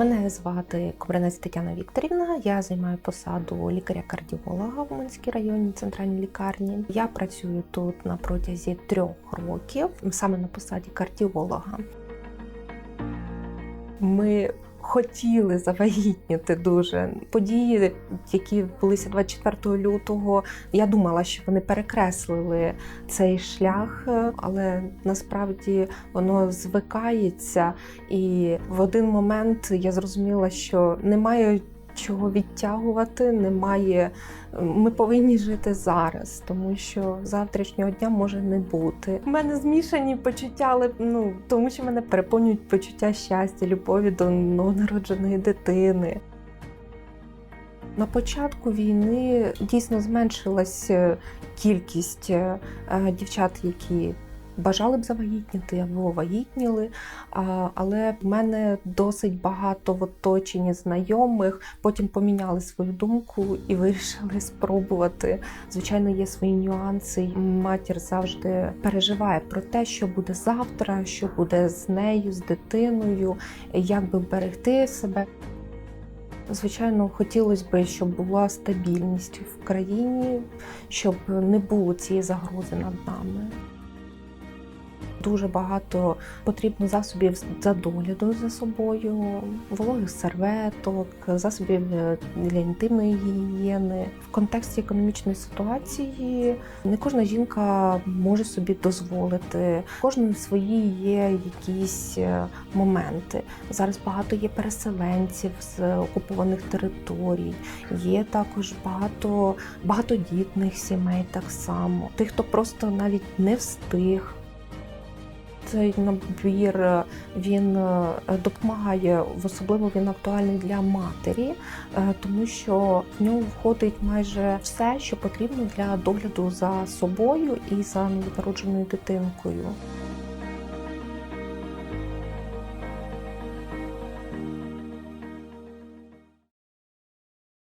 Мене звати Кобринець Тетяна Вікторівна. Я займаю посаду лікаря-кардіолога в Минській районній центральній лікарні. Я працюю тут на протязі трьох років, саме на посаді кардіолога. Ми хотіли завагітніти дуже події, які відбулися 24 лютого. Я думала, що вони перекреслили цей шлях, е, але насправді воно звикається. І в один момент я зрозуміла, що немає чого відтягувати, немає. Ми повинні жити зараз, тому що завтрашнього дня може не бути. У мене змішані почуття, але ну тому що мене переповнюють почуття щастя, любові до новонародженої дитини. На початку війни дійсно зменшилась е, кількість е, е, дівчат, які бажали б завагітніти або вагітніли. Але в мене досить багато в оточенні знайомих потім поміняли свою думку і вирішили спробувати. Звичайно, є свої нюанси. Матір завжди переживає про те, що буде завтра, що буде з нею, з дитиною, як би берегти себе. Звичайно, хотілося б, щоб була стабільність в країні, щоб не було цієї загрози над нами. Дуже багато потрібно засобів за догляду за собою, вологих серветок, засобів е, для інтимної гігієни. В контексті економічної ситуації не кожна жінка може собі дозволити. Кожної свої є якісь е, моменти. Зараз багато є переселенців з окупованих територій. Є також багато багатодітних сімей так само. Тих, хто просто навіть не встиг. Цей набір е, він е, допомагає, особливо він актуальний для матері, е, тому що в нього входить майже все, що потрібно для догляду за собою і за новонародженою дитинкою.